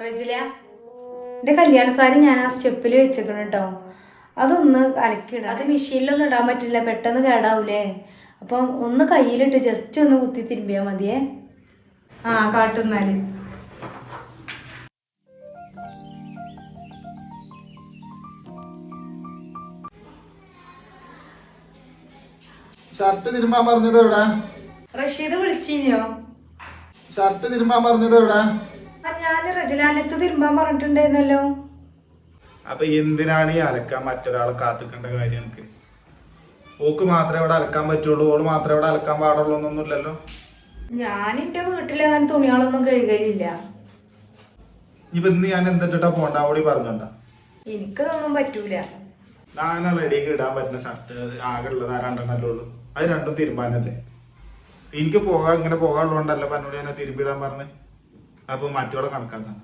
റജില എന്റെ കല്യാണ സാരി ഞാൻ ആ സ്റ്റെപ്പിൽ വെച്ചേക്കണം കേട്ടോ അതൊന്ന് അലക്കിയിടാം അത് മെഷീനിലൊന്നും ഇടാൻ പറ്റില്ല പെട്ടെന്ന് കേടാവൂലേ? അപ്പം ഒന്ന് കയ്യിലിട്ട് ജസ്റ്റ് ഒന്ന് കുത്തി തിരുമ്പിയാൽ മതിയേ. ആ കാട്ടുന്നാൽ. ഷർട്ട് തിരുമ്പാൻ പറഞ്ഞത് എവിടെ? റഷീദ് വിളിച്ചിനിയോ ഷർട്ട് തിരുമ്പാൻ പറഞ്ഞത് എവിടെ? ഞാൻ റജിലാന്റെ അടുത്ത് തിരുമ്പാൻ പറഞ്ഞിട്ടുണ്ടായിരുന്നല്ലോ. അപ്പൊ എന്തിനാണ് ഈ അലക്കാൻ മറ്റൊരാളെ കാത്തിക്കേണ്ട കാര്യം എനിക്ക്? ഓക്ക് മാത്രമേ ഇവിടെ അലക്കാൻ പറ്റുള്ളൂ ഓൾ മാത്രമേ ഇവിടെ അലക്കാൻ പാടുള്ളൂ എന്നൊന്നുമില്ലല്ലോ. ഞാൻ എന്റെ വീട്ടിൽ അങ്ങനെ തുണികളൊന്നും കഴുകലില്ല. ഇനിയിപ്പോ ഇന്ന് ഞാൻ എന്തിട്ടാ പോണ്ട? അവിടെ പറഞ്ഞോണ്ട. എനിക്കതൊന്നും പറ്റൂല. റെഡിക്ക് ഇടാൻ പറ്റുന്ന ഷർട്ട് ആകെ ഉള്ളത് ആ രണ്ടെണ്ണല്ലേ ഉള്ളൂ. അത് രണ്ടും തിരുമ്പാനല്ലേ? എനിക്ക് പോകാൻ ഇങ്ങനെ പോകാനുള്ളതുകൊണ്ടല്ല പന്നോട് ഞാൻ തിരുമ്പിടാൻ പറഞ്ഞ്. അപ്പൊ മറ്റോടെ കണക്കാക്കാൻ